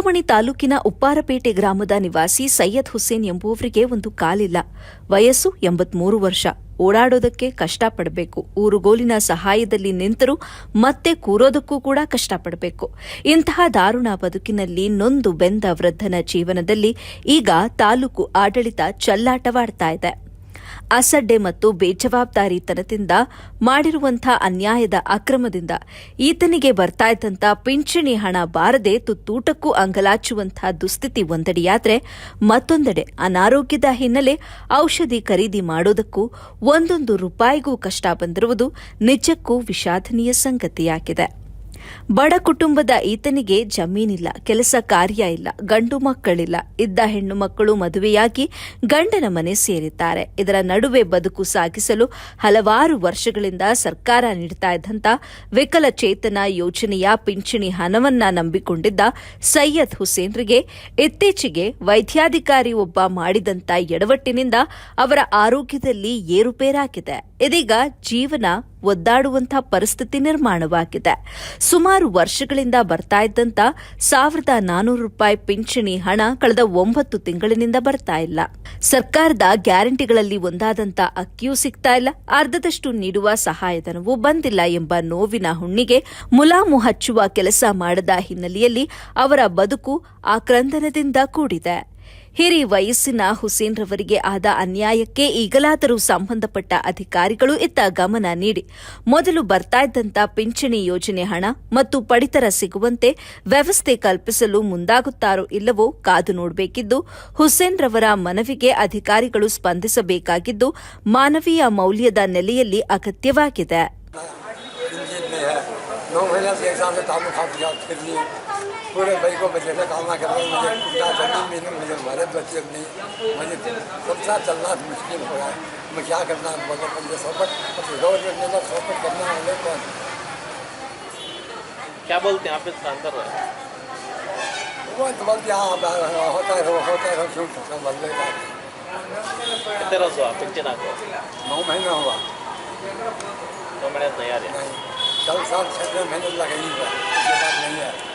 ಚಿಂತಾಮಣಿ ತಾಲೂಕಿನ ಉಪ್ಪಾರಪೇಟೆ ಗ್ರಾಮದ ನಿವಾಸಿ ಸೈಯದ್ ಹುಸೇನ್ ಎಂಬುವವರಿಗೆ ಒಂದು ಕಾಲಿಲ್ಲ. ವಯಸ್ಸು ಎಂಬತ್ಮೂರು ವರ್ಷ. ಓಡಾಡೋದಕ್ಕೆ ಕಷ್ಟಪಡಬೇಕು. ಊರುಗೋಲಿನ ಸಹಾಯದಲ್ಲಿ ನಿಂತರೂ ಮತ್ತೆ ಕೂರೋದಕ್ಕೂ ಕೂಡ ಕಷ್ಟಪಡಬೇಕು. ಇಂತಹ ದಾರುಣ ಬದುಕಿನಲ್ಲಿ ನೊಂದು ಬೆಂದ ವೃದ್ಧನ ಜೀವನದಲ್ಲಿ ಈಗ ತಾಲೂಕು ಆಡಳಿತ ಚಲ್ಲಾಟವಾಡ್ತಾ ಇದೆ. ಅಸಡ್ಡೆ ಮತ್ತು ಬೇಜವಾಬ್ದಾರಿತನದಿಂದ ಮಾಡಿರುವಂಥ ಅನ್ಯಾಯದ ಅಕ್ರಮದಿಂದ ಈತನಿಗೆ ಬರ್ತಾ ಇದ್ದಂಥ ಪಿಂಚಣಿ ಹಣ ಬಾರದೆ ತುತ್ತೂಟಕ್ಕೂ ಅಂಗಲಾಚುವಂಥ ದುಸ್ಥಿತಿ ಒಂದೆಡೆಯಾದರೆ ಮತ್ತೊಂದೆಡೆ ಅನಾರೋಗ್ಯದ ಹಿನ್ನೆಲೆ ಔಷಧಿ ಖರೀದಿ ಮಾಡೋದಕ್ಕೂ ಒಂದೊಂದು ರೂಪಾಯಿಗೂ ಕಷ್ಟ ಬಂದಿರುವುದು ನಿಜಕ್ಕೂ ವಿಷಾದನೀಯ ಸಂಗತಿಯಾಗಿದೆ. ಬಡ ಕುಟುಂಬದ ಈತನಿಗೆ ಜಮೀನಿಲ್ಲ, ಕೆಲಸ ಕಾರ್ಯ ಇಲ್ಲ, ಗಂಡು ಮಕ್ಕಳಿಲ್ಲ. ಇದ್ದ ಹೆಣ್ಣು ಮಕ್ಕಳು ಮದುವೆಯಾಗಿ ಗಂಡನ ಮನೆ ಸೇರಿದ್ದಾರೆ. ಇದರ ನಡುವೆ ಬದುಕು ಸಾಗಿಸಲು ಹಲವಾರು ವರ್ಷಗಳಿಂದ ಸರ್ಕಾರ ನೀಡ್ತಾ ಇದ್ದಂತ ವಿಕಲಚೇತನ ಯೋಜನೆಯ ಪಿಂಚಣಿ ಹಣವನ್ನ ನಂಬಿಕೊಂಡಿದ್ದ ಸೈಯದ್ ಹುಸೇನ್ರಿಗೆ ಇತ್ತೀಚೆಗೆ ವೈದ್ಯಾಧಿಕಾರಿ ಒಬ್ಬ ಮಾಡಿದಂತ ಎಡವಟ್ಟಿನಿಂದ ಅವರ ಆರೋಗ್ಯದಲ್ಲಿ ಏರುಪೇರಾಗಿದೆ. ಇದೀಗ ಜೀವನ ಒದ್ದಾಡುವಂತಹ ಪರಿಸ್ಥಿತಿ ನಿರ್ಮಾಣವಾಗಿದೆ. ಸುಮಾರು ವರ್ಷಗಳಿಂದ ಬರ್ತಾ ಇದ್ದಂತ ಸಾವಿರದ ನಾನೂರು ರೂಪಾಯಿ ಪಿಂಚಣಿ ಹಣ ಕಳೆದ ಒಂಬತ್ತು ತಿಂಗಳಿನಿಂದ ಬರ್ತಾ ಇಲ್ಲ. ಸರ್ಕಾರದ ಗ್ಯಾರಂಟಿಗಳಲ್ಲಿ ಒಂದಾದಂತ ಅಕ್ಕಿಯೂ ಸಿಗ್ತಾ ಇಲ್ಲ. ಅರ್ಧದಷ್ಟು ನೀಡುವ ಸಹಾಯಧನವೂ ಬಂದಿಲ್ಲ ಎಂಬ ನೋವಿನ ಹುಣ್ಣಿಗೆ ಮುಲಾಮು ಹಚ್ಚುವ ಕೆಲಸ ಮಾಡದ ಹಿನ್ನೆಲೆಯಲ್ಲಿ ಅವರ ಬದುಕು ಆಕ್ರಂದನದಿಂದ ಕೂಡಿದೆ. ಹಿರಿ ವಯಸ್ಸಿನ ಹುಸೇನ್ ರವರಿಗೆ ಆದ ಅನ್ಯಾಯಕ್ಕೆ ಈಗಲಾದರೂ ಸಂಬಂಧಪಟ್ಟ ಅಧಿಕಾರಿಗಳು ಇತ್ತ ಗಮನ ನೀಡಿ. ಮೊದಲು ಬರ್ತಾ ಇದ್ದಂತ ಪಿಂಚಣಿ ಯೋಜನೆ ಹಣ ಮತ್ತು ಪಡಿತರ ಸಿಗುವಂತೆ ವ್ಯವಸ್ಥೆ ಕಲ್ಪಿಸಲು ಮುಂದಾಗುತ್ತಾರೋ ಇಲ್ಲವೋ ಕಾದು ನೋಡಬೇಕಿದ್ದು ಹುಸೇನ್ ರವರ ಮನವಿಗೆ ಅಧಿಕಾರಿಗಳು ಸ್ಪಂದಿಸಬೇಕಾಗಿದ್ದು, ಮಾನವೀಯ ಮೌಲ್ಯದ ನೆಲೆಯಲ್ಲಿ ಅಗತ್ಯವಾಗಿದೆ. नौ महीने से एक साल से तालुक हाथ दिया फिर लिए पूरे भाई को बच्चे से काम कर रहे मुझे कुत्ता ज़मीन भी मुझे हमारे बच्चे नहीं मुझे संसार चलना मुश्किल हो रहा है। मैं क्या करना बोले मुझे सोपट रोज में सोपट करना है कौन? क्या बोलते हैं आप इस अंदर वो तो बोलते हाँ होता है होता है क्यों बोल लेगा कितने रोज हुआ पिंचन आपको नौ महीना हुआ। दो महीने तैयार है। 当时车子前面就是那个衣服，就是那张电。